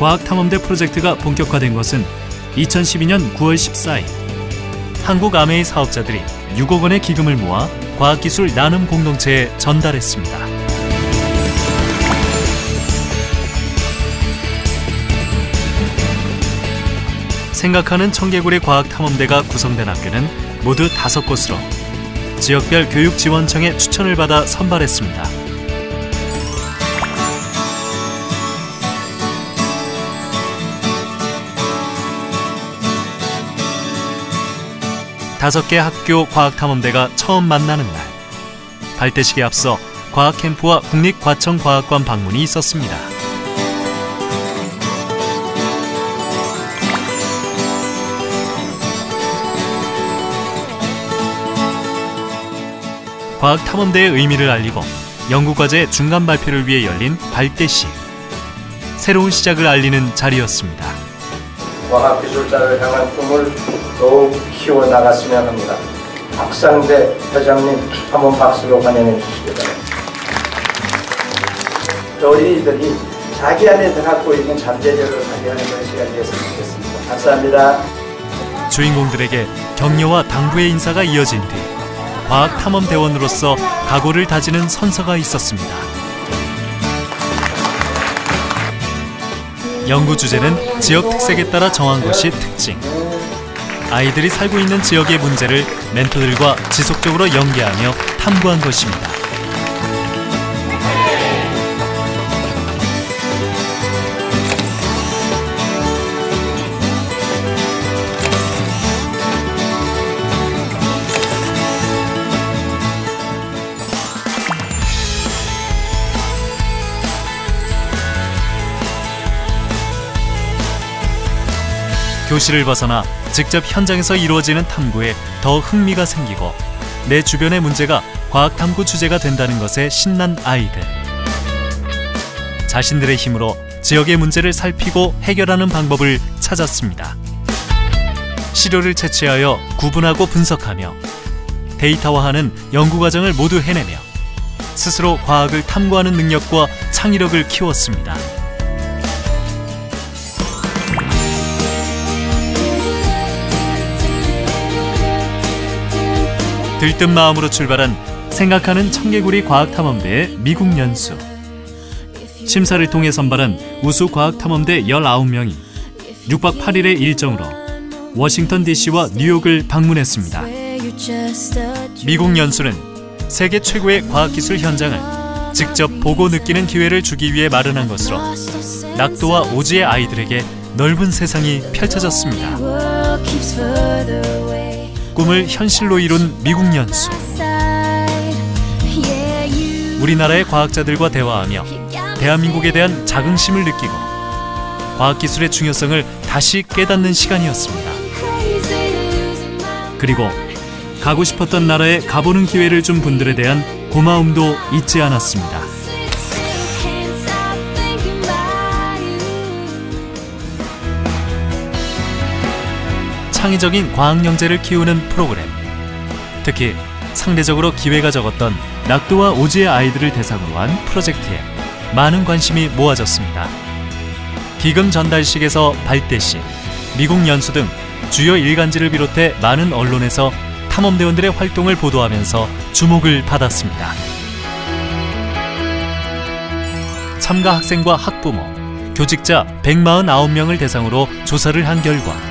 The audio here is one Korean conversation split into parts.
과학탐험대 프로젝트가 본격화된 것은 2012년 9월 14일 한국 아메이 사업자들이 6억 원의 기금을 모아 과학기술 나눔 공동체에 전달했습니다. 생각하는 청개구리 과학 탐험대가 구성된 학교는 모두 다섯 곳으로 지역별 교육지원청의 추천을 받아 선발했습니다. 다섯 개 학교 과학탐험대가 처음 만나는 날 발대식에 앞서 과학캠프와 국립과천과학관 방문이 있었습니다. 과학 탐험대의 의미를 알리고 연구과제 중간 발표를 위해 열린 발대식. 새로운 시작을 알리는 자리였습니다. 과학기술자를 향한 꿈을 더욱 키워나갔으면 합니다. 박상대 회장님 한번 박수로 환영해 주시기 바랍니다. 어린이들이 자기 안에 갖고 있는 잠재력을 발견하는 시간이 됐으면 좋겠습니다. 감사합니다. 주인공들에게 격려와 당부의 인사가 이어진 뒤 과학 탐험 대원으로서 각오를 다지는 선서가 있었습니다. 연구 주제는 지역 특색에 따라 정한 것이 특징. 아이들이 살고 있는 지역의 문제를 멘토들과 지속적으로 연계하며 탐구한 것입니다. 교실을 벗어나 직접 현장에서 이루어지는 탐구에 더 흥미가 생기고 내 주변의 문제가 과학 탐구 주제가 된다는 것에 신난 아이들. 자신들의 힘으로 지역의 문제를 살피고 해결하는 방법을 찾았습니다. 시료를 채취하여 구분하고 분석하며 데이터화하는 연구 과정을 모두 해내며 스스로 과학을 탐구하는 능력과 창의력을 키웠습니다. 들뜬 마음으로 출발한 생각하는 청개구리 과학탐험대의 미국 연수. 심사를 통해 선발한 우수 과학탐험대 19명이 6박 8일의 일정으로 워싱턴 DC와 뉴욕을 방문했습니다. 미국 연수는 세계 최고의 과학기술 현장을 직접 보고 느끼는 기회를 주기 위해 마련한 것으로 낙도와 오지의 아이들에게 넓은 세상이 펼쳐졌습니다. 꿈을 현실로 이룬 미국 연수. 우리나라의 과학자들과 대화하며 대한민국에 대한 자긍심을 느끼고 과학기술의 중요성을 다시 깨닫는 시간이었습니다. 그리고 가고 싶었던 나라에 가보는 기회를 준 분들에 대한 고마움도 잊지 않았습니다. 창의적인 과학 영재를 키우는 프로그램. 특히 상대적으로 기회가 적었던 낙도와 오지의 아이들을 대상으로 한 프로젝트에 많은 관심이 모아졌습니다. 기금 전달식에서 발대식, 미국 연수 등 주요 일간지를 비롯해 많은 언론에서 탐험대원들의 활동을 보도하면서 주목을 받았습니다. 참가 학생과 학부모, 교직자 149명을 대상으로 조사를 한 결과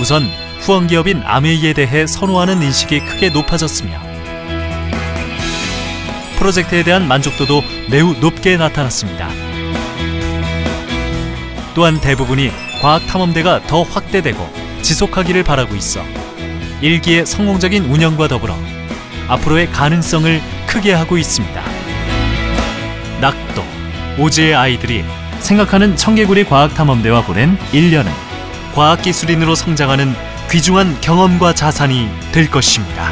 우선 후원 기업인 아메이에 대해 선호하는 인식이 크게 높아졌으며 프로젝트에 대한 만족도도 매우 높게 나타났습니다. 또한 대부분이 과학 탐험대가 더 확대되고 지속하기를 바라고 있어 일기의 성공적인 운영과 더불어 앞으로의 가능성을 크게 하고 있습니다. 낙도, 오지의 아이들이 생각하는 청개구리 과학탐험대와 보낸 1년은 과학기술인으로 성장하는 귀중한 경험과 자산이 될 것입니다.